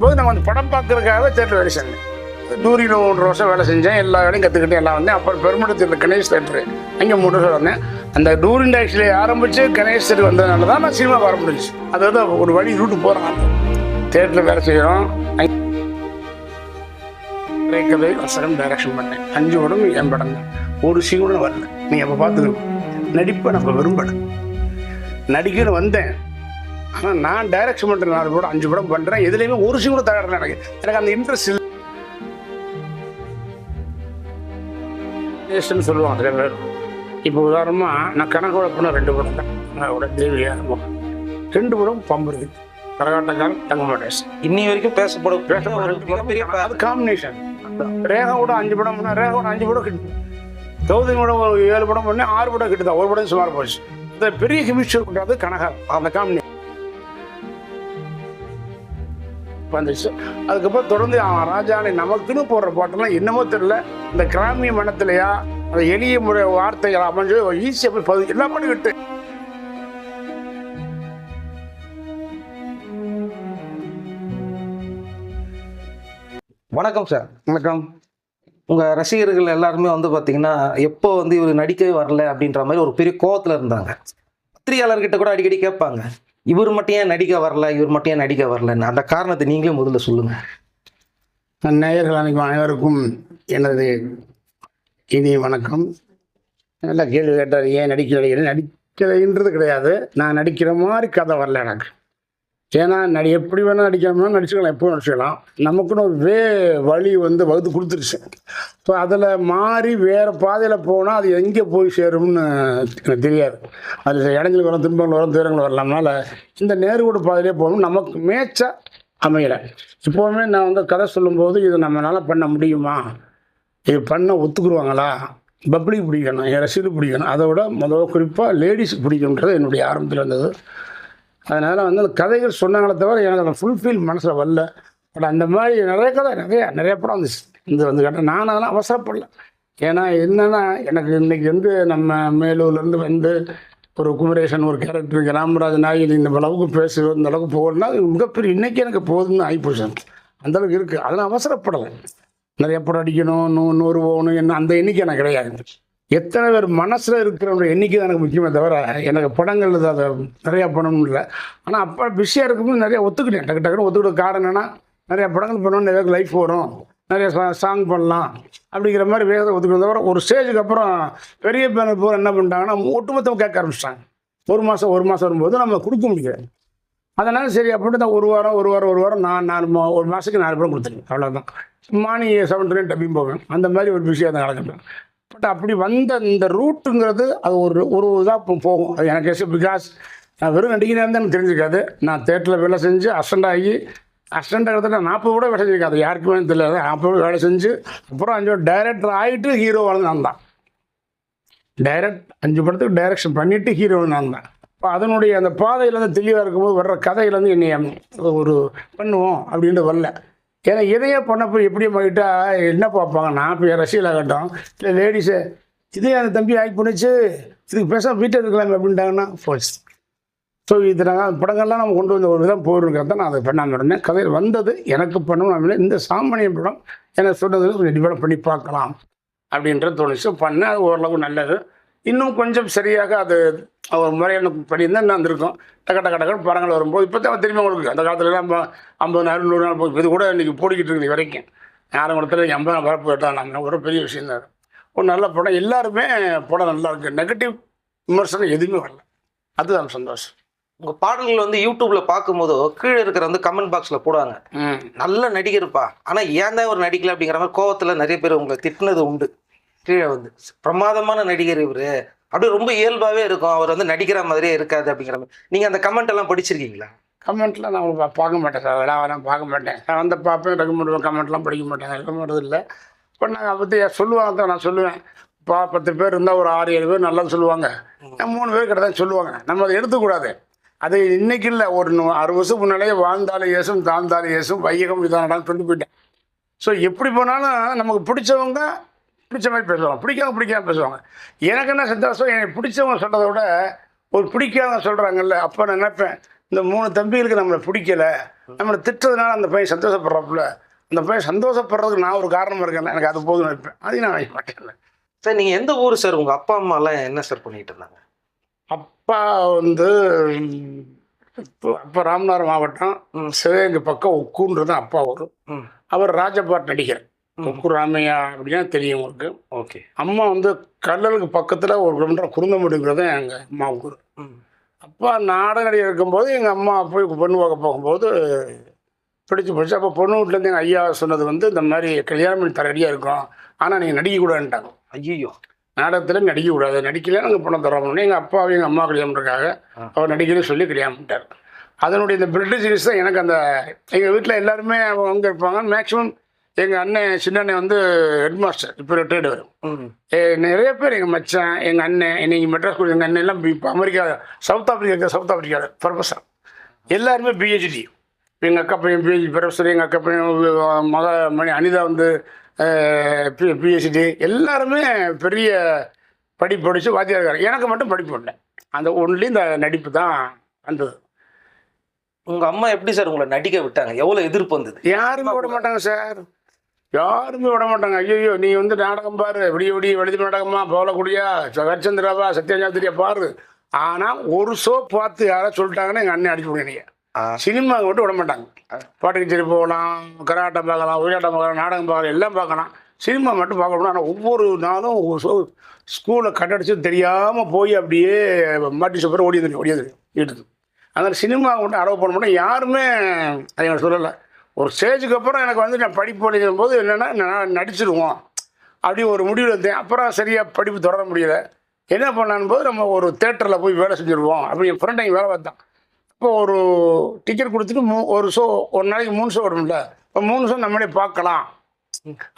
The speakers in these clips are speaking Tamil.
போது நான் வந்து படம் பார்க்கறதுக்காகவே தேட்டர் வேலை செஞ்சேன். டூரியில் மூன்று வருஷம் வேலை செஞ்சேன். எல்லா வேலையும் கற்றுக்கிட்டேன் எல்லாம் வந்தேன். அப்புறம் பெருமிடத்தில் கணேஷ் தேட்டரு அங்கே மூணு வருஷம் வந்தேன். அந்த டூர் இண்டஸ்ட்ரியில ஆரம்பித்து கணேஷ் தேட்டர் வந்ததுனால தான் நான் சினிமா வர முடிஞ்சுச்சு. அதாவது ஒரு வழி ரூட்டு போகிறேன் தேட்டரில் வேலை செய்கிறோம் திரைக்கதை வசனம் டைரக்ஷன் பண்ணேன். அஞ்சு படம் என் படம் தான். ஒரு சீனும் வரல. நீ அப்போ பார்த்துக்கணும் நடிப்பை நம்ம விரும்பணும் நடிக்கணும் வந்தேன். ஆனால் நான் டைரக்ஷன் பண்ணுற நாலு படம் அஞ்சு படம் பண்ணுறேன் எதுலேயுமே ஒரு சீன் கூட எனக்கு. எனக்கு அந்த இன்ட்ரெஸ்ட் இல்லை. டேஸ்ட்னு சொல்லுவாங்க சில பேர். இப்போ உதாரணமாக நான் கணக்கு பண்ண ரெண்டு படம் தான். தேவியா ரெண்டு படம் பம்புறது கரகாட்டக்காரன் தங்க மாட்டேன். இன்னி வரைக்கும் பேசப்படும். மிகப்பெரிய அது காம்பினேஷன் ரேகாவோட அஞ்சு படம் பண்ணா ரேகாவோட அஞ்சு படம் கிட்டு. கௌதமியோட ஒரு ஏழு படம் பண்ணி ஆறு படம் கிட்டுதான். ஒரு படம் சுமார் போச்சு. இந்த பெரிய கெமிஸ்ட்ரி கொண்டாது கனகா. அந்த காம்பினேஷன் வந்துச்சு அதுக்கப்புறம் தொடர்ந்து அவன் ராஜானை நமக்குன்னு போடுற பாட்டெல்லாம் என்னமோ தெரியல. இந்த கிராமிய மனத்திலையா அந்த எளிய முறை வார்த்தைகள் அமைஞ்சு ஈஸியாக போய் பதி எல்லா பாட்டும் விட்டு வணக்கம் சார். வணக்கம். உங்க ரசிகர்கள் எல்லாருமே வந்து பாத்தீங்கன்னா எப்போ வந்து இவர் நடிக்கவே வரல அப்படின்ற மாதிரி ஒரு பெரிய கோவத்துல இருந்தாங்க. பத்திரிகையாளர்கிட்ட கூட அடிக்கடி கேட்பாங்க. இவர் மட்டும் ஏன் நடிக்க வரல இவர் மட்டும் ஏன் நடிக்க வரலன்னு? அந்த காரணத்தை நீங்களே முதல்ல சொல்லுங்க. நேயர்கள் அனைக்கும் அனைவருக்கும் எனது இனிய வணக்கம். நல்லா கேள்வி கேட்டார் ஏன் நடிக்கலை நடிக்கலைன்றது கிடையாது. நான் நடிக்கிற மாதிரி கதை வரல எனக்கு. ஏன்னா நடி எப்படி வேணால் நடிக்காமல் நடிச்சுக்கலாம் எப்போ நடிச்சுக்கலாம். நமக்குன்னு ஒரு வே வழி வந்து வகுத்து கொடுத்துருச்சு. ஸோ அதில் மாறி வேறு பாதையில் போனால் அது எங்கே போய் சேரும்னு எனக்கு தெரியாது. அதில் இடங்கள் வரும் துன்பங்கள் வரும் துயரங்கள் வரலாம்னால இந்த நேர்கோடு பாதையிலே போகணும். நமக்கு மேய்ச்சா அமையலை. இப்போவுமே நான் வந்து கதை சொல்லும்போது இது நம்மளால் பண்ண முடியுமா? இது பண்ண ஒத்துக்குருவாங்களா? பப்ளிக் பிடிக்கணும் என் ரசிகர் பிடிக்கணும். அதை விட முதல் குறிப்பாக லேடிஸ் பிடிக்கணுன்றது என்னுடைய ஆரம்பத்தில் இருந்தது. அதனால் வந்து அந்த கதைகள் சொன்னாங்களே தவிர எனக்கு அதை ஃபுல்ஃபில் மனசில் வரல. பட் அந்த மாதிரி நிறைய கதை நிறைய நிறைய படம் வந்துச்சு இந்த வந்து கேட்டால் நான் அதெல்லாம் அவசரப்படல. ஏன்னா என்னன்னா எனக்கு இன்னைக்கு வந்து நம்ம மேலூர்லேருந்து வந்து ஒரு குமரேசன் ஒரு கேரக்டர் ராமராஜன் ஆகிய இந்த அளவுக்கு பேசு இந்த அளவுக்கு போகணும்னா மிகப்பெரிய இன்னைக்கு எனக்கு போதும்னு ஆகிப்போச்சு அந்த அளவுக்கு இருக்குது அதெல்லாம் அவசரப்படலை. நிறைய படம் அடிக்கணும் நூ நூறு போகணும் என்ன அந்த எண்ணிக்கை எனக்கு கிடையாது. எத்தனை பேர் மனசில் இருக்கிறவங்க எண்ணிக்கை தான் எனக்கு முக்கியமே தவிர எனக்கு படங்கள் அதை நிறையா பண்ணணும் இல்லை. ஆனால் அப்போ பிஸியாக இருக்கும்போது நிறைய ஒத்துக்கிட்டேன். டக்கு டக்குன்னு ஒத்துக்கிட்ட காரணம் என்னென்னா நிறையா படங்கள் பண்ணணும் நிறைய லைஃப் வரும். நிறைய சாங் பண்ணலாம். அப்படிங்கிற மாதிரி வேகத்தை ஒத்துக்கிட்டு தவிர ஒரு ஸ்டேஜுக்கு அப்புறம் பெரிய பேனர் போகிற என்ன பண்ணிட்டாங்கன்னா ஒட்டுமொத்தம் கேட்க ஆரம்பிச்சிட்டாங்க. ஒரு மாதம் ஒரு மாதம் வரும்போது நம்ம கொடுக்க முடியாது அதனால் சரி அப்படின்ட்டு தான் ஒரு வாரம் ஒரு வாரம் ஒரு வாரம் நான் நாலு மா ஒரு மாதத்துக்கு நாலு படம் கொடுத்துருக்கேன் அவ்வளோதான் மார்னிங் செவன் டு டப்பிங் போவேன். அந்த மாதிரி ஒரு விஷயம் தான் நடக்கட்டும் பட் அப்படி வந்த இந்த ரூட்டுங்கிறது அது ஒரு ஒரு இதாக போகும். அது எனக்கு எஸ் பிகாஸ் நான் வெறும் நடிகனாக இருந்தால் எனக்கு தெரிஞ்சுக்காது நான் தேட்டரில் வேலை செஞ்சு அசண்ட் ஆகி அசண்ட் இடத்துல நாற்பது கூட வேலை செஞ்சுருக்காது. யாருக்குமே தெரியாது நாற்பது வேலை செஞ்சு அப்புறம் அஞ்சு டைரக்டர் ஆகிட்டு ஹீரோ வாழ்ந்து நான் தான். டைரக்ட் அஞ்சு படத்துக்கு டைரக்ஷன் பண்ணிவிட்டு ஹீரோ நான் தான். இப்போ அதனுடைய அந்த பாதையிலேருந்து தெளிவாக இருக்கும்போது வர்ற கதையிலேருந்து என்னை ஒரு பண்ணுவோம் அப்படின்ட்டு வரல. ஏன்னா இதையே பண்ணப்போ எப்படி பண்ணிட்டா என்ன பார்ப்பாங்க? நான் இப்போ என் இல்லை லேடிஸு இதே அந்த தம்பி ஆகி பண்ணிச்சு இதுக்கு பேச வீட்டில் இருக்கலாம் அப்படின்ட்டாங்கன்னா போச்சு ஸோ இது நாங்கள் படங்கள்லாம் நம்ம கொண்டு வந்த ஒரு விதம் போயிருக்கிறத நான் அதை பண்ணாமல் இருந்தேன். கதையில் வந்தது எனக்கு பண்ணணும் அப்படின்னு இந்த சாமானிய படம் எனக்கு சொன்னது கொஞ்சம் படம் பண்ணி பார்க்கலாம் அப்படின்ற தோணுச்சு. பண்ணேன். அது ஓரளவு நல்லது. இன்னும் கொஞ்சம் சரியாக அது ஒரு முறையான பண்ணியிருந்தால் இன்னும் வந்திருக்கும். டக்க டக்க டக்குன்னு படங்கள் வரும்போது இப்போ தான் திரும்பி உங்களுக்கு அந்த காலத்துலலாம் ஐம்பது நாள் நூறு நாள் போய் இது கூட இன்றைக்கி போடிக்கிட்டு இருக்குது வரைக்கும். ஆரம்பத்தில் ஐம்பது நாள் வரப்பு கேட்டால் நம்ம ஒரு பெரிய விஷயம் தான் ஒரு நல்ல படம். எல்லாருமே படம் நல்லா இருக்குது நெகட்டிவ் விமர்சனம் எதுவுமே வரல. அதுதான் சந்தோஷம். உங்க பாடல்கள் வந்து யூடியூப்ல பார்க்கும்போது கீழே இருக்கிற வந்து கமெண்ட் பாக்ஸ்ல போடுவாங்க. நல்ல நடிகர்ப்பா. ஆனா ஏன் தான் ஒரு நடிக்கல அப்படிங்கிற மாதிரி கோவத்துல நிறைய பேர் உங்களை திட்டினது உண்டு. கீழே வந்து பிரமாதமான நடிகர் இவரு. அப்படியே ரொம்ப இயல்பாவே இருக்கும். அவர் வந்து நடிக்கிற மாதிரியே இருக்காது அப்படிங்கிற மாதிரி. நீங்க அந்த கமெண்ட் எல்லாம் படிச்சிருக்கீங்களா? கமெண்ட்லாம் நான் பார்க்க மாட்டேன் சார் அதெல்லாம் நான் பார்க்க மாட்டேன். நான் வந்து பார்ப்பேன் ரெக்கமெண்ட் கமெண்ட்லாம் படிக்க மாட்டேன். ரெக்கமெண்ட் இல்லை. இப்போ நான் பற்றி சொல்லுவாங்க தான் நான் சொல்லுவேன். இப்போ பத்து பேர் இருந்தால் ஒரு ஆறு ஏழு பேர் நல்லது சொல்லுவாங்க. மூணு பேர் கிட்ட தான் சொல்லுவாங்க. நம்ம அதை எடுத்துக்கூடாது. அது இன்னைக்கு இல்லை. ஒரு அறுபது வருஷம் முன்னாலேயே வாழ்ந்தாலும் ஏசும் தாழ்ந்தாலும் ஏசும் வையகம் இதானடான்னு சொல்லி போயிட்டேன். ஸோ எப்படி போனாலும் நமக்கு பிடிச்சவங்க பிடிச்ச மாதிரி பேசுவாங்க. பிடிக்காம பிடிக்காம பேசுவாங்க. எனக்கு என்ன சந்தோஷம்? எனக்கு பிடிச்சவங்க சொல்கிறத விட ஒரு பிடிக்காதவங்க சொல்கிறாங்கல்ல அப்போ நான் நினைப்பேன் இந்த மூணு தம்பிகளுக்கு நம்மளை பிடிக்கல நம்மளை திட்டுறதுனால அந்த பையன் சந்தோஷப்படுறாப்புல அந்த பையன் சந்தோஷப்படுறதுக்கு நான் ஒரு காரணமாக இருக்கேன் எனக்கு அது போதும் இருப்பேன் அதையும் நான் வைக்க மாட்டேன். சார் நீங்க எந்த ஊர் சார்? உங்க அப்பா அம்மா எல்லாம் என்ன சார் பண்ணிட்டு இருந்தாங்க? அப்பா வந்து இப்போ அப்போ ராமநாதபுரம் மாவட்டம். சிவகங்கை பக்கம் ஒக்கூன்றது அப்பா ஊர். ம். அவர் ராஜபாட் நடிகர். ம். ஒக்கூர் ராமையா அப்படின்னா தெரியும் உங்களுக்கு. ஓகே அம்மா வந்து கல்லலுக்கு பக்கத்தில் ஒரு கிலோமீட்டர் குருந்தமுடிங்கிறது எங்கள் அம்மா ஊர். அப்பா நாடக நடிகர் இருக்கும்போது எங்கள் அம்மா போய் பொண்ணு பார்க்க போகும்போது பிடிச்சி போச்சு அப்போ பொண்ணு வீட்டிலேருந்து எங்கள் ஐயா சொன்னது வந்து இந்த மாதிரி கல்யாணம் பண்ணி தர ரெடியாக இருக்கும். ஆனால் நீங்கள் நடிக்கக்கூடாதுன்ட்டாங்க. ஐயோ நாடகத்தில் நடிக்கக்கூடாது. நடிக்கல நாங்கள் பணம் தரோம்னு எங்கள் அப்பாவும் எங்கள் அம்மா கல்யாணம்ன்றக்காக ஆ. அவர் நடிக்கணும்னு சொல்லி கல்யாணம் பண்ணிட்டார். அதனுடைய இந்த பிரிட்டிஷ் தான் எனக்கு அந்த எங்கள் வீட்டில் எல்லாருமே அவங்க இருப்பாங்க. மேக்ஸிமம் எங்கள் அண்ணன் சின்ன அண்ணன் வந்து ஹெட் மாஸ்டர் இப்போ ரிட்டையர்டு வரும் நிறைய பேர் எங்கள் மச்சான் எங்கள் அண்ணன் இன்னைக்கு மெட்ராஸ் எங்கள் அண்ணன் எல்லாம் இப்போ அமெரிக்கா சவுத் ஆப்பிரிக்கா இருக்க சவுத் ஆப்பிரிக்காவில் ப்ரொஃபஸர் எல்லாருமே பிஹெச்டி எங்கள் அக்கா பையன் பிஹெச்டி ப்ரொஃபஸர் எங்கள் அக்கா பையன் மக மணி அனிதா வந்து பிஹெச்டி எல்லாருமே பெரிய படிப்பு படித்து வாத்தியார் எனக்கு மட்டும் படிப்பு இல்லை. அந்த ஒன்லி இந்த நடிப்பு தான் வந்தது. உங்க அம்மா எப்படி சார் உங்களை நடிக்க விட்டாங்க? எவ்வளவு எதிர்ப்பு வந்தது? யாருமே விட மாட்டாங்க சார். யாருமே விட மாட்டாங்க ஐயோ நீ வந்து நாடகம் பாரு. விடிய விடிய வெளிது நாடகமா போலக்கூடியா ஹரிச்சந்திராவா சத்யஜாத்திரியா பாரு. ஆனால் ஒரு ஷோ பார்த்து யாராவது சொல்லிட்டாங்கன்னா எங்கள் அண்ணன் அடிச்சு விடுங்க ஆ, சினிமா மட்டும் விட மாட்டாங்க பாட்டு கச்சேரி போகலாம் கராட்டம் பார்க்கலாம் ஒயிலாட்டம் பார்க்கலாம் நாடகம் பார்க்கலாம் எல்லாம் பார்க்கலாம். சினிமா மட்டும் பார்க்கணும். ஆனால் ஒவ்வொரு நாளும் ஒரு ஷோ ஸ்கூலில் கட்டடிச்சு தெரியாமல் போய் அப்படியே மாட்டி சூப்பர் ஓடி வந்துடும் ஓடி வந்துடும் வீட்டுக்கு. அதனால் சினிமா மட்டும் அலோவ் பண்ண மாட்டோம். யாருமே அதை சொல்லலை. ஒரு ஸ்டேஜுக்கு அப்புறம் எனக்கு வந்து நான் படிப்பு படிக்கும் போது என்னென்னா நான் நடிச்சிருவோம். அப்படி ஒரு முடிவில் இருந்தேன். அப்புறம் சரியாக படிப்பு தொடர முடியல. என்ன பண்ணான்னு போது நம்ம ஒரு தேட்டரில் போய் வேலை செஞ்சுருவோம். அப்படி என் ஃப்ரெண்ட் அங்கே வேலை பார்த்தான். இப்போ ஒரு டிக்கெட் கொடுத்துட்டு மூ ஒரு ஷோ ஒரு நாளைக்கு மூணு ஷோ வரும்ல. இப்போ மூணு ஷோ நம்மளே பார்க்கலாம்.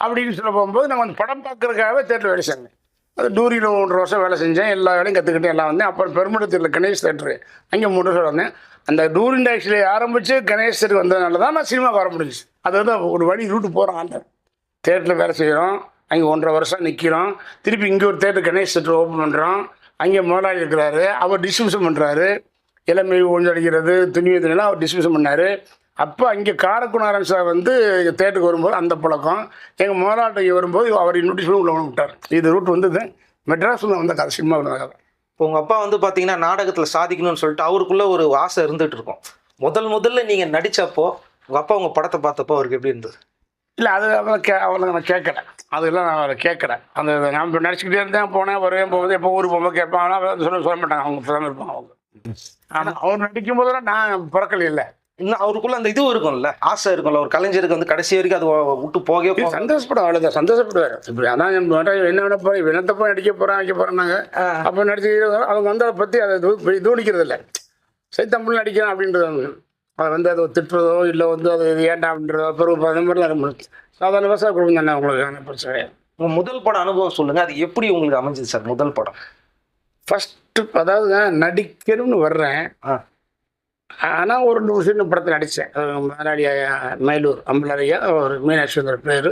அப்படின்னு சொல்ல போகும்போது நம்ம அந்த படம் பார்க்கறதுக்காகவே தேட்டர் வேலை செஞ்சேன். அது டூரியில் ஒன்றரை வருஷம் வேலை செஞ்சேன். எல்லா வேலையும் கற்றுக்கிட்டேன் எல்லாம் வந்தேன். அப்புறம் பெருமிடத்தில் கணேஷ் தேட்டரு அங்கே மூன்று வருஷம் வந்தேன் அந்த டூர் இண்டஸ்ட்ரியில ஆரம்பித்து கணேஷ் வந்ததுனால தான் நான் சினிமாவுக்கு வர முடிஞ்சுச்சு. அது வந்து ஒரு வழி ரூட்டு போகிறோம் அந்த தேட்டரில் வேலை செய்கிறோம் அங்கே ஒன்றரை வருஷம் நிற்கிறோம் திருப்பி இங்கே ஒரு தேட்டர் கணேஷ் தேட்டர் ஓப்பன் பண்ணுறோம் அங்கே முதலாளி இருக்கிறாரு. அவர் டிஸ்ட்ரிபியூஷன் பண்ணுறாரு இளமை ஒழிஞ்சடிக்கிறது துணி துணியெல்லாம் அவர் டிஸ்ட்ரிபியூஷன் பண்ணார். அப்போ அங்கே காரக்குணாரன் சார் வந்து தேட்டருக்கு வரும்போது அந்த பழக்கம். எங்கள் முதலாட்டைக்கு வரும்போது அவர் நோட்டீஸ் உள்ள விட்டார். இது ரூட் வந்து மெட்ராஸில் வந்த கதை சினிமா கதை. இப்போ உங்க அப்பா வந்து பாத்தீங்கன்னா நாடகத்துல சாதிக்கணும்னு சொல்லிட்டு அவருக்குள்ள ஒரு ஆசை இருந்துட்டு இருக்கும். முதல் முதல்ல நீங்க நடிச்சப்போ உங்க அப்பா உங்க படத்தை பார்த்தப்போ அவருக்கு எப்படி இருந்தது? இல்லை அது அவளை கே அவளை நான் கேட்கல அதெல்லாம் நான் அவளை கேட்கல அந்த நான் இப்போ நடிச்சுக்கிட்டே இருந்தேன் போனேன் வருவேன் போகுது எப்போ ஊருக்கு போகும்போது கேட்பாங்க. ஆனால் சொல்ல சொல்ல மாட்டாங்க. அவங்க தான் இருப்பாங்க அவங்க. ஆனால் அவர் நடிக்கும் போதெல்லாம் நான் பிறக்கல இல்லை. இன்னும் அவருக்குள்ள அந்த இது இருக்கும்ல ஆசை இருக்கும்ல. ஒரு கலைஞருக்கு வந்து கடைசி வரைக்கும் அது விட்டு போகவே போக சந்தோஷப்படும் அவ்வளோதான் சந்தோஷப்படுவார். இப்படி அதான் என்ன விட போய் வினத்தை போய் நடிக்க போகிறேன் வைக்க போகிறேன்னாங்க அப்போ நடிச்சு அவங்க வந்து அதை பற்றி அதை தூணிக்கிறது இல்லை. சரி தமிழ் நடிக்கிறேன் அப்படின்றது. அதை வந்து அதை திட்டுறதோ இல்லை வந்து அது ஏன்டா அப்படின்றதோ பிறகு அந்த மாதிரிலாம் சாதாரண விவசாய குடும்பம் தானே உங்களுக்கு பிரச்சனை கிடையாது. உங்க முதல் படம் அனுபவம் சொல்லுங்க. அது எப்படி உங்களுக்கு அமைஞ்சது சார் முதல் படம்? ஃபஸ்ட்டு அதாவது நடிக்கணும்னு வர்றேன். ஆனால் ஒரு நூறு சின்ன படத்தில் நடித்தேன் முதலாளி மயிலூர் அம்பலரையா ஒரு மீனாட்சிங்கிற பேர்.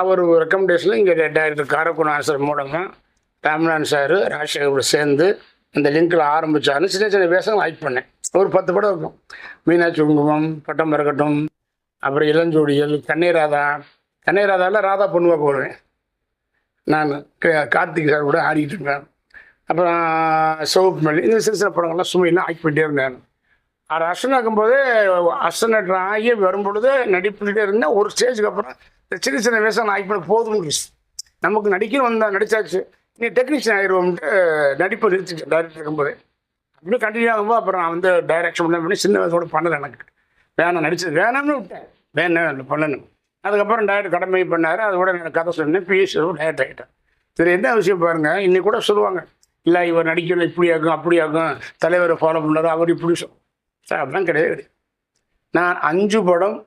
அவர் ரெக்கமெண்டேஷனில் இங்கே டைரக்டர் காரக்குணம் சார் மூலமாக ராமநாதன் சார் ராஜசேகர் சேர்ந்து இந்த லிங்கில் ஆரம்பித்தாருன்னு சின்ன சின்ன வேஷங்கள் ஆக்ட் பண்ணேன். ஒரு பத்து படம் இருக்கும். மீனாட்சி குங்குமம் பட்டம் பறக்கட்டும் அப்புறம் இளஞ்சோடிகள் கண்ணீராதா கண்ணீராதாவில் ராதா பொண்ணுவா போடுவேன். நான் கார்த்திக் சார் கூட ஆடிக்கிட்டு இருப்பேன். அப்புறம் சோப் மல்லி இந்த சின்ன சின்ன படங்கள்லாம் சுமையெல்லாம் ஆக்ட் பண்ணிட்டே இருந்தேன் அது அசன் ஆக்கும்போது அசனட் ஆகி வரும்பொழுது நடிப்புகிட்டே இருந்தேன். ஒரு ஸ்டேஜுக்கு அப்புறம் இந்த சின்ன சின்ன வேஷம் நான் ஆக்கி பண்ண போதும் நமக்கு நடிக்கணும் வந்தால் நடித்தாச்சு நீ டெக்னீஷியன் ஆயிடுவோம்ட்டு நடிப்பை நிறுத்திட்டேன் டைரக்டர் இருக்கும்போது. அப்படியே கண்டினியூ ஆகும்போது அப்புறம் நான் வந்து டைரக்ஷன் பண்ண பண்ணி சின்ன வயசோட பண்ணல எனக்கு. வேணாம் நடிச்சது வேணாம்னு விட்டேன். வேணும் பண்ணணும் அதுக்கப்புறம் டைரக்டர் கடமை பண்ணார். அதோட நான் கதை சொன்னேன். பிஎஸ் டைரக்டர் ஆகிட்டேன் சரி என்ன விஷயம் பாருங்கள் இன்னைக்கு கூட சொல்லுவாங்க. இல்லை இவர் நடிக்கணும் இப்படி ஆகும் அப்படி ஆகும் தலைவரை ஃபாலோ பண்ணாரு. அவர் இப்படி சார் அப்படிலாம் கிடையாது. நான் அஞ்சு படம்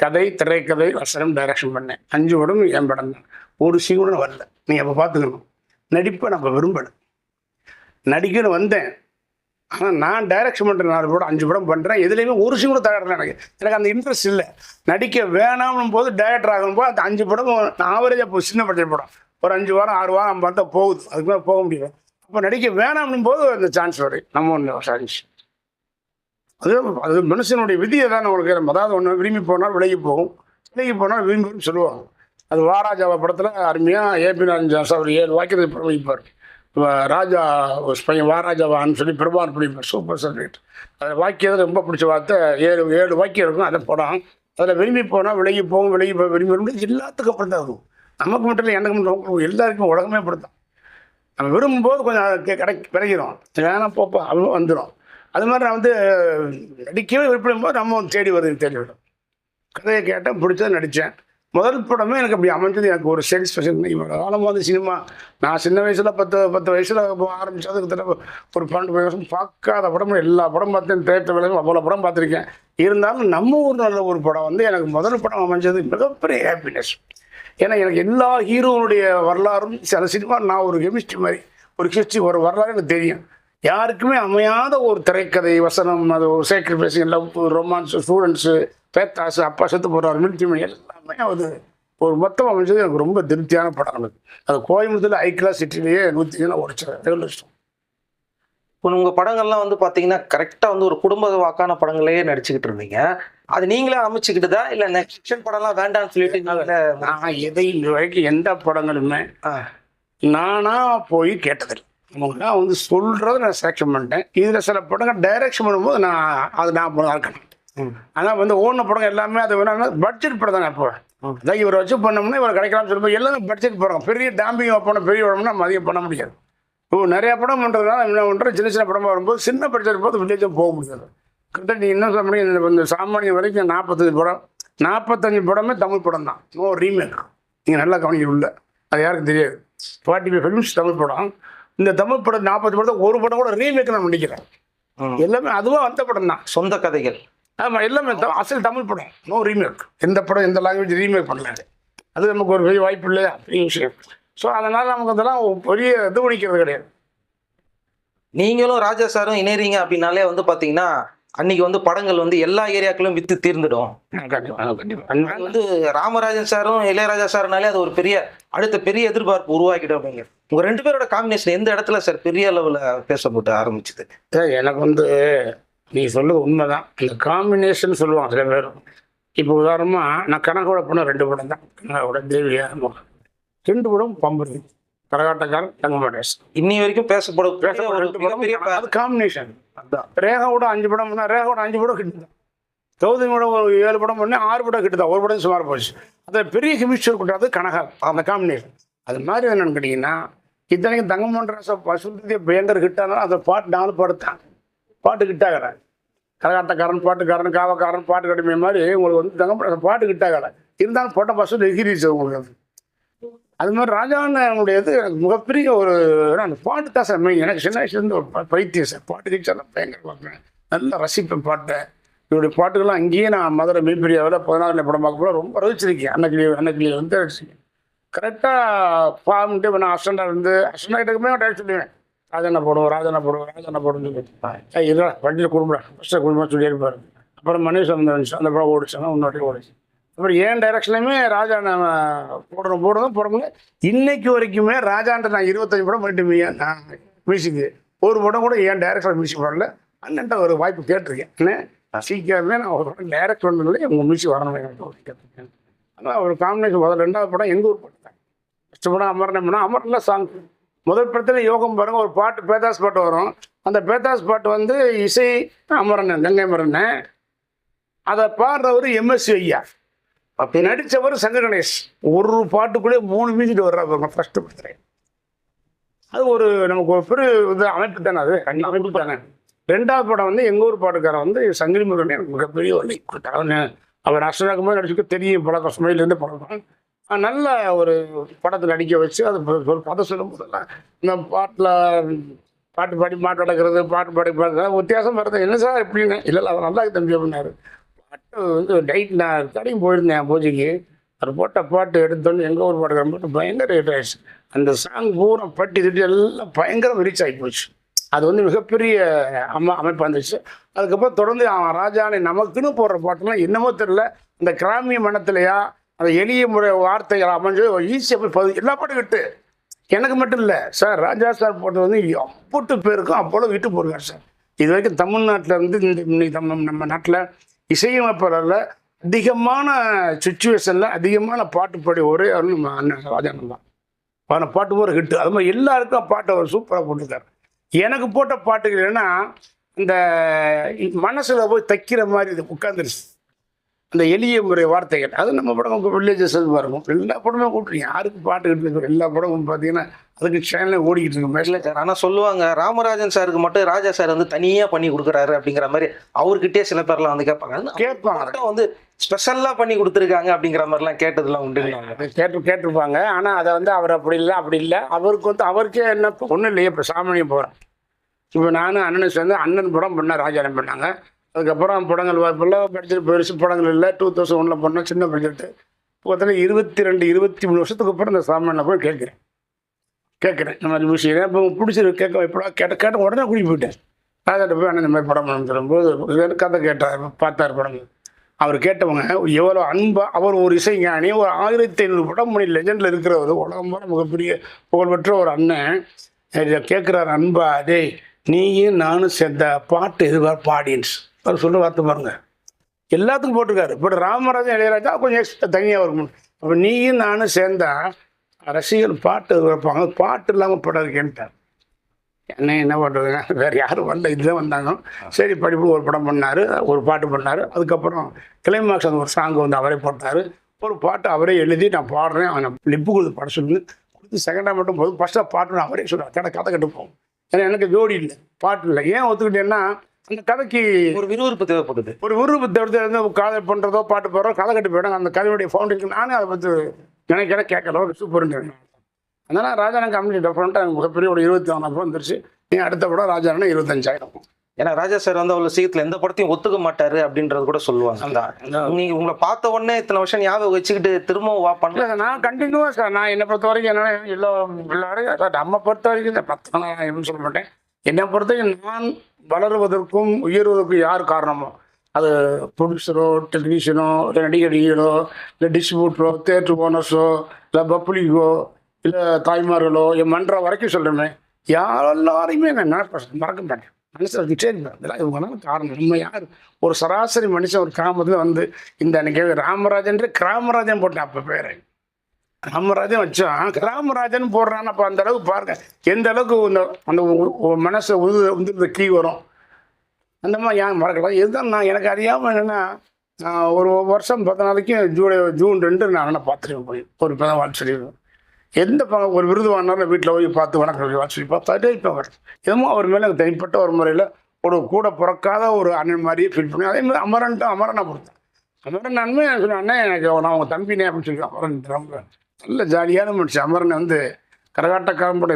கதை திரைக்கதை வசனம் டைரக்ஷன் பண்ணேன். அஞ்சு படம் என் படம் தான். ஒரு சீன் வரல. நீ அப்போ பார்த்துக்கணும். நடிப்பை நம்ம விரும்பலை. நடிக்கணும் வந்தேன். ஆனால் நான் டைரக்ஷன் பண்ணுற நாலு படம் அஞ்சு படம் பண்ணுறேன் எதுலேயுமே ஒரு சீன் கூட தகடல எனக்கு. எனக்கு அந்த இன்ட்ரெஸ்ட் இல்லை. நடிக்க வேணாம்னும் போது டைரக்டர் ஆகும்போது அந்த அஞ்சு படம் ஆவரேஜாக இப்போ சின்ன பட்ஜெட் படம் ஒரு அஞ்சு வாரம் ஆறு வாரம் பார்த்தா போகுது. அதுக்கு மேலே போக முடியல. அப்போ நடிக்க வேணாம்னும் போது அந்த சான்ஸ் வரும் நம்ம ஒன்று சான்ஸ் அது அது மனுஷனுடைய விதியை தான் உங்களுக்கு அதாவது ஒன்று விரும்பி போனால் விலகி போகும். விலகி போனால் விரும்பி சொல்லுவாங்க. அது வாராஜாவை படத்தில் அருமையாக ஏபி நாராயணன் அவர் ஏழு வாக்கியத்தை பிரமிப்பார் ராஜா ஒரு பையன் வாராஜாவான்னு சொல்லி பிரபான் பிடிப்பார் சூப்பர் சப்ஜெக்ட் அதில் வாக்கியத்தை ரொம்ப பிடிச்ச வார்த்தை. ஏழு ஏழு வாக்கியம் இருக்கும். அதை படம் அதில் விரும்பி போனால் விலகி போகும் விலகி போக விரும்பி வரும் எல்லாத்துக்கும் அப்புறம் தான் இருக்கும் நமக்கு மட்டும் இல்லை எனக்கு மட்டும் எல்லாருக்கும் உலகமே அப்படி நம்ம விரும்பும்போது கொஞ்சம் அது கிடை கிடைக்கிறோம். வேணாம் போப்பா அவனும் வந்துடும் அது மாதிரி நான் வந்து நடிக்கவே விருப்பம் போது நம்ம வந்து தேடி வருது தேடி விடும் கதையை கேட்டேன் பிடிச்சதை நடித்தேன். முதல் படமே எனக்கு அப்படி அமைஞ்சது. எனக்கு ஒரு சாட்டிஸ்ஃபேக்ஷன் இவ்வளோ காலம் வந்து சினிமா நான் சின்ன வயசில் பத்து பத்து வயசில் ஆரம்பித்தது கிட்டத்தட்ட ஒரு பன்னெண்டு வருஷம் பார்க்காத படம். எல்லா படம் பார்த்தேன் தேட்டர் விலையும் அவ்வளோ படம் பார்த்துருக்கேன். இருந்தாலும் நம்ம ஊர் நல்ல ஒரு படம் வந்து எனக்கு முதல் படம் அமைஞ்சது மிகப்பெரிய ஹாப்பினஸ் ஏன்னா எனக்கு எல்லா ஹீரோனுடைய வரலாறும் சில சினிமா நான் ஒரு கெமிஸ்ட்ரி மாதிரி ஒரு ஹிஸ்ட்ரி ஒரு வரலாறு எனக்கு தெரியும். யாருக்குமே அமையாத ஒரு திரைக்கதை வசனம் அது ஒரு sacrifice love romance students pathos அப்பா செத்து போடுறாரு மில்ட்ரி எல்லாமே அது ஒரு மொத்தம் அமைஞ்சது எனக்கு ரொம்ப திருப்தியான படம் எனக்கு. அது கோயம்புத்தூர் ஐக்கிலா சிட்டிலேயே நூற்றி நான் உடைச்சேன் எவ்வளோ இஷ்டம் இப்போ உங்கள் படங்கள்லாம் வந்து பார்த்தீங்கன்னா கரெக்டாக வந்து ஒரு குடும்ப வாக்கான படங்களையே நடிச்சுக்கிட்டு இருந்தீங்க. அது நீங்களே அமைச்சுக்கிட்டுதா? இல்ல நெக்ஸ்ட் படம்லாம் வேண்டாம்னு சொல்லிட்டு நான் எதை இது வரைக்கும் எந்த படங்களுமே நானா போய் கேட்டதில்லை. அவங்களாம் வந்து சொல்கிறத நான் செலக்ஷன் பண்ணிட்டேன். இதில் சில படங்கள் டைரக்ஷன் பண்ணும்போது நான் அது நான் ம். ஆனால் வந்து ஓடின படம் எல்லாமே அது வேணா பட்ஜெட் படம் தானே இப்போ அதான் இவரை வச்சு பண்ணோம்னா இவர் கிடைக்கலாம்னு சொல்லும்போது எல்லாமே பட்ஜெட் படம். பெரிய டாம்பிங் படம் பெரிய படம்னா நம்ம அதிகம் பண்ண முடியாது. இப்போ நிறைய படம் பண்ணுறதுனால என்ன பண்ணுறோம் சின்ன சின்ன படமாக வரும்போது சின்ன பட்ஜெட் போது வில்லேஜும் போக முடியாது. நீங்கள் என்ன சொல்ல இந்த- சாமானியம் வரைக்கும் நாற்பத்தஞ்சு படம். நாற்பத்தஞ்சு படமே தமிழ் படம் தான். நோ ரீமேக் நீங்கள் நல்லா கவனிக்க உள்ள. அது யாருக்கும் தெரியாது. ஃபார்ட்டி ஃபைவ் ஃபிலிம்ஸ் தமிழ் படம். இந்த தமிழ் படம் நாற்பது படத்தை ஒரு படம் கூட ரீமேக் நான் நடிக்கிறேன் ம். எல்லாமே அதுவாக வந்த படம் தான். சொந்த கதைகள். ஆமாம் எல்லாமே அசல் தமிழ் படம். நோ ரீமேக் எந்த படம் எந்த லாங்குவேஜ் ரீமேக் பண்ணல. அது நமக்கு ஒரு பெரிய வாய்ப்பு இல்லையா? பெரிய விஷயம். ஸோ அதனால் நமக்கு அதெல்லாம் பெரிய இது பண்ணிக்கிறது கிடையாது. நீங்களும் ராஜா சாரும் இணையறீங்க அப்படின்னாலே வந்து பாத்தீங்கன்னா அன்னைக்கு வந்து படங்கள் வந்து எல்லா ஏரியாக்களும் வித்து தீர்ந்துடும். வந்து ராமராஜன் சாரும் இளையராஜா சார்னாலே அது ஒரு பெரிய அடுத்த பெரிய எதிர்பார்ப்பு உருவாக்கிடும் அப்படிங்க. உங்க ரெண்டு பேரோட காம்பினேஷன் எந்த இடத்துல சார் பெரிய அளவுல பேசப்பட்டு ஆரம்பிச்சது? எனக்கு வந்து நீ சொல்லுது உண்மைதான். இந்த காம்பினேஷன் சொல்லுவாங்க சில பேர். இப்போ உதாரணமாக நான் கணக்கோட பண்ண ரெண்டு படம் தான். தேவியா. ரெண்டு படம் பம்பரு. கரகாட்டக்காரன் தங்கமடேஷ் இன்னி வரைக்கும் பேசப்பட ஒரு ரெண்டு படம் மிகப்பெரிய பா- அது காம்பினேஷன் அதான். ரேகாவோட அஞ்சு படம் பண்ணால் ரேகாவோட அஞ்சு படம் கிட்டு தான் கௌதமியோட ஒரு ஏழு படம் பண்ணி ஆறு படம் கிட்டு தான் ஒரு படம் சுமார் போச்சு. அதில் பெரிய கெமிஸ்ட்ரி கொடுத்தது கனகா அந்த காம்பினேஷன் அது மாதிரி என்னன்னு கேட்டிங்கன்னா இத்தனைக்கும் தங்கமோகன் ராசா பசுந்தி பயங்கர ஹிட்டானாலும் அந்த பாட்டு நாலு பாடுத்தான் பாட்டு ஹிட்டாகிறேன் கரகாட்டக்காரன் பாட்டுக்காரன் காவக்காரன் பாட்டு கடுமை மாதிரி உங்களுக்கு வந்து தங்கம் பாட்டு ஹிட்டாகலை இருந்தாலும் போட்ட பசு எகிரிச்சு உங்களுக்கு அது. அது மாதிரி ராஜாவுடையது எனக்கு மிகப்பெரிய ஒரு அந்த பாட்டு தான் சார் main. எனக்கு சின்ன வயசுலேருந்து ஒரு பைத்தியம் சார். பாட்டு கேட்கலாம் பயங்கர பார்ப்பேன் நல்லா ரசிப்பேன் பாட்டை. இவருடைய பாட்டுகள்லாம் அங்கேயே நான் மதுரை மிகப்பெரியாவில் பதினாறுல படம் பார்க்க போல ரொம்ப ரசிச்சிருக்கேன். அன்னக்கிளி அன்னக்கிளியை வந்து ரசிச்சிருக்கேன். கரெக்டாக ஃபார்ம்ட்டு நான் அசண்டாக இருந்து அசண்டாகிட்டக்குமே டைம் சொல்லுவேன் ராஜண்ணா போடுவோம் ராஜண்ணா போடுவோம் ராஜண்ணா போடுவோம்னு சொல்லி இதெல்லாம் வண்டியில் குடும்பம் ஃபஸ்ட்டு குடும்பம் சொல்லியிருப்பார் அப்புறம் மனுஷன் வந்து அந்த படம் ஓடிச்சுன்னா இன்னொரு ஓடிச்சு. அப்புறம் ஏன் டைரக்ஷன்லையுமே ராஜா நான் போடுறோம் போடுறதும் போடுறோம் இன்னைக்கு வரைக்குமே ராஜான்ட்டு நான் இருபத்தஞ்சு படம் பண்ணிட்டு நான் மியூசிக்கு. ஒரு படம் கூட ஏன் டைரக்டர் மியூசிக் பண்ணல அண்ணன்ட்ட ஒரு வாய்ப்பு கேட்டிருக்கேன். சீக்கிரமே நான் ஒரு படம் டைரக்ட் பண்ணதில்லை உங்கள் மியூசிக் வரணும் கேட்டிருக்கேன் ஆனால் ஒரு காம்பினேஷன் முதல் ரெண்டாவது படம் எங்கள் ஊர் படம் தான் ஃபஸ்ட்டு படம் அமரன் படம் அமரில் சாங் முதல் படத்தில் யோகம் பாருங்க ஒரு பாட்டு பேதாஸ் பாட்டு வரும். அந்த பேதாஸ் பாட்டு வந்து இசை அமரன் கங்கை அமரன் அதை பாடுறவர் எம்எஸ்சி ஐயா. அப்படி நடித்தவர் சங்கர் கணேஷ். ஒரு பாட்டுக்குள்ளே மூணு மியூசிக் வர்றாரு ஃபஸ்ட்டு படத்தில். அது ஒரு நமக்கு ஒரு பெரு இது அமைப்பு தானே அது? கண்டிப்பா அமைப்பு தானே. ரெண்டாவது படம் வந்து எங்கள் ஊர் பாட்டுக்காரன் வந்து சங்கரி முருகன் எனக்கு மிகப்பெரிய ஒரு like கொடுத்தாரு. அவனு அவர் அஷ்டராகமாக நடிச்சுக்க தெரியும் பழக்கம் சுமையிலேருந்து பழக்கம் நல்ல ஒரு படத்தை நடிக்க வச்சு அது ஒரு- பதம் சொல்லும் போதெல்லாம் இந்த பாட்டில் பாட்டு பாடி மாட்டு நடக்கிறது பாட்டு பாடி பாடுறது வித்தியாசம் வருது என்ன சார் எப்படின்னு இல்லை இல்லை அவர் நல்லா தம்பி அப்படின்னாரு. வந்து டைட் நான் கடைக்கு போயிருந்தேன் பூஜைக்கு. அவர் போட்ட பாட்டு எடுத்தோன்னு எங்கள் ஊர் பாட்டுக்காரன் போட்டு பயங்கர ஹிட் ஆயிடுச்சு. அந்த சாங் பூரா பட்டி திட்டி எல்லாம் பயங்கரம் ரீச் ஆகி போச்சு. அது வந்து மிகப்பெரிய அம்மா அமைப்பு வந்துச்சு அதுக்கப்புறம் தொடர்ந்து அவன் ராஜானை நமக்குன்னு போடுற பாட்டுலாம் என்னமோ தெரில இந்த கிராமிய மனத்திலையா அந்த எளிய முறை வார்த்தைகள் அமைஞ்சு ஈஸியாக போய் பதி எல்லா பாட்டும் விட்டு எனக்கு மட்டும் இல்லை சார் ராஜா சார் போட்டது வந்து அப்புட்டு பேருக்கும் அப்போல விட்டு போடுவார் சார் இது வரைக்கும் தமிழ்நாட்டில் இருந்து இந்த இன்னைக்கு நம்ம நம்ம நாட்டில் இசையமைப்பாளரில் அதிகமான சுச்சுவேஷனில் அதிகமான பாட்டு பாடி ஒரே அவர் நம்ம அண்ணன் ராஜானந்த் தான். அவனை பாட்டு ஒரு ஹிட்டு அது மாதிரி எல்லாருக்கும் பாட்டு அவர் சூப்பராக போட்டிருக்காரு. எனக்கு போட்ட பாட்டுகள் என்னன்னா இந்த மனசில் போய் தைக்கிற மாதிரி இது உட்காந்துருச்சு அந்த எளிய முறை வார்த்தைகள். அது நம்ம படம் வில்லேஜஸ் இருக்கும் எல்லா படமும் கூப்பிட்றீங்க யாருக்கு பாட்டு கிட்டு எல்லா படமும் பார்த்தீங்கன்னா அதுக்கு சேனலே ஓடிக்கிட்டு இருக்கு இல்ல. சார் ஆனா சொல்லுவாங்க ராமராஜன் சாருக்கு மட்டும் ராஜா சார் வந்து தனியா பண்ணி கொடுக்குறாரு அப்படிங்கிற மாதிரி அவர்கிட்டயே சில பேர்லாம் வந்து கேட்பாங்க. கேட்பாங்க. வந்து ஸ்பெஷலா பண்ணி கொடுத்துருக்காங்க அப்படிங்கிற மாதிரிலாம் கேட்டதெல்லாம் உண்டுங்க அது கேட்டு கேட்டிருப்பாங்க. ஆனால் அதை வந்து அவர் அப்படி இல்லை அப்படி இல்லை. அவருக்கு வந்து அவருக்கே என்ன ஒன்றும் இல்லையே இப்போ சாமானியம் போகிறேன் இப்போ நானும் அண்ணனும் சேர்ந்து அண்ணன் படம் பண்ணால் ராஜாரம் பண்ணாங்க. அதுக்கப்புறம் படங்கள் வாய்ப்பெல்லாம் பட்ஜெட் பெருசு படங்கள் இல்லை. டூ தௌசண்ட் ஒனில் பண்ணோம் சின்ன பட்ஜெட்டு பார்த்தீங்கன்னா இருபத்தி ரெண்டு இருபத்தி மூணு வருஷத்துக்கு அப்புறம் இந்த சாமானில் போய் கேட்குறேன். கேட்குறேன். இந்த மாதிரி விஷயம் இப்போ பிடிச்சிருக்கு. கேட்க எப்படா கேட்ட கேட்ட உடனே கூட்டிகிட்டு போயிட்டேன். ராஜாட்ட போய் அண்ணன் இந்த மாதிரி படம் பண்ண தரும்போது கதை கேட்டார் பார்த்தார் படம் அவர் கேட்டவங்க எவ்வளோ அன்பாக அவர் ஒரு இசைஞானி ஒரு ஆயிரத்தி ஐநூறு படம் மணி லெஜண்டில் இருக்கிறவர். உலகம் மிகப்பெரிய புகழ்பெற்ற ஒரு அண்ணன். இதை கேட்குறாரு அன்பா அதே நீயும் நானும் சேர்ந்த பாட்டு எதிர்பார்ப்பு ஆடியன்ஸ் அவர் சொல்ல வார்த்தை பாருங்க. எல்லாத்துக்கும் போட்டிருக்காரு. இப்போ ராமராஜன் இளையராஜா கொஞ்சம் எக்ஸ்ட்ரா தனியாக இருக்கும் அப்போ நீயும் நானும் சேர்ந்தா ரசிகர் பாட்டு எதிர்பார்ப்பாங்க பாட்டு இல்லாமல் படம் இருக்கேன்ட்டார் என்ன என்ன பண்ணுறதுங்க வேறு யாரும் வரல. இதுதான் வந்தாங்க. சரி படிப்பு ஒரு படம் பண்ணார். ஒரு பாட்டு பண்ணார். அதுக்கப்புறம் கிளைமாக்ஸ் அந்த ஒரு சாங் வந்து அவரே போட்டார். ஒரு பாட்டு அவரே எழுதி நான் பாடுறேன். அவனை லிப்பு கொடுத்து பாட சொல்லி கொடுத்து செகண்டாக மட்டும் போதும். ஃபஸ்ட்டாக பாட்டு அவரே சொல்கிறார் கடை கதை கட்டு போகும். ஏன்னா எனக்கு ஜோடி இல்லை. பாட்டு இல்லை. ஏன் ஒத்துக்கிட்டேன்னா அந்த கதைக்கு ஒரு விறுவிறுப்பு தேவைப்படுது. ஒரு எடுத்து வந்து காதல் பண்ணுறதோ பாட்டு போடுறோ கதை கட்டி போயிடும். அந்த கதையுடைய ஃபவுண்டேஷன் நானே அதை பற்றி நினைக்கிறேன் கேட்கல சூப்பர்னு அதனால் ராஜான கம்பெனி டெஃபரெண்ட்டாக எனக்கு மிகப்பெரிய ஒரு இருபத்தி நாலாம் படம் வந்துருச்சு. நீ அடுத்த படம் ராஜானா இருபத்தஞ்சாயிரம். ஏன்னா ராஜா சார் வந்து அவ்வளவு சீக்கிரத்துல எந்த படத்தையும் ஒத்துக்க மாட்டாரு அப்படின்றது கூட சொல்லுவாங்க. அந்த நீங்க உங்களை பார்த்த உடனே இத்தனை வருஷம் ஞாபகம் வச்சுக்கிட்டு திரும்பவும் வா பண்ணல நான் கண்டினியூவாக சார் நான் என்னை பொறுத்த வரைக்கும் என்னன்னா எல்லா எல்லாரும் நம்ம பொறுத்த வரைக்கும் இந்த பத்து நான் சொல்ல மாட்டேன். என்னை பொறுத்த வரைக்கும் நான் வளருவதற்கும் உயர்வதற்கும் யார் காரணமோ? அது ப்ரொடியூசரோ டெலிவிஷனோ இல்லை நடிகடிகளோ இல்லை டிஸ்ட்ரிபியூட்டரோ தேட்டர் ஓனர்ஸோ இல்லை பப்ளிக்கோ இல்லை தாய்மார்களோ என் மன்ற வரைக்கும் சொல்கிறேன் யாரெல்லாரையுமே நான் நினைப்பேன் மறக்க மாட்டேன். மனசில் வச்சுட்டே இருந்தேன். இதெல்லாம் காரணம். நம்ம யார்? ஒரு சராசரி மனுஷன் ஒரு கிராமத்தில் வந்து இந்த அன்றைக்கி ராமராஜன்ட்டு கிராமராஜன் போட்டேன் அப்போ பேர். ராமராஜன் வச்சான். கிராமராஜன் போடுறான்னு அப்போ அந்த அளவுக்கு பாருங்க எந்த அளவுக்கு இந்த அந்த மனசை உந்து உந்துருந்த கீ வரும். அந்த மாதிரி ஏன் மறக்கலாம் இதுதான் நான் எனக்கு அறியாமல் என்னென்னா நான் ஒரு வருஷம் பத்து நாளைக்கு ஜூலை ஜூன் ரெண்டு நான் அண்ணனை பார்த்துருவேன் போய். ஒரு பிறந்த வாழ்த்து சொல்லிடுவேன் எந்த ப- ஒரு விருது வாங்கினாலும் வீட்டில் போய் பார்த்து வணக்கம் சொல்லி வாழ்த்து சொல்லி பார்த்தாட்டே இப்போ அவர் எதுவும் அவர் மேலே எனக்கு தனிப்பட்ட ஒரு முறையில் ஒரு கூட பிறக்காத ஒரு அண்ணன் மாதிரியே ஃபீல் பண்ணி அதே மாதிரி அமரன்ட்டு அமரனை பொறுத்தேன் அமரன் நன்மை சொன்னேன் அண்ணன் எனக்கு நான் உங்கள் தம்பினே அப்படின்னு சொல்லி அமரன் ரொம்ப நல்ல ஜாலியான மனுஷன். அமரன் வந்து கரகாட்டக்காரன் பட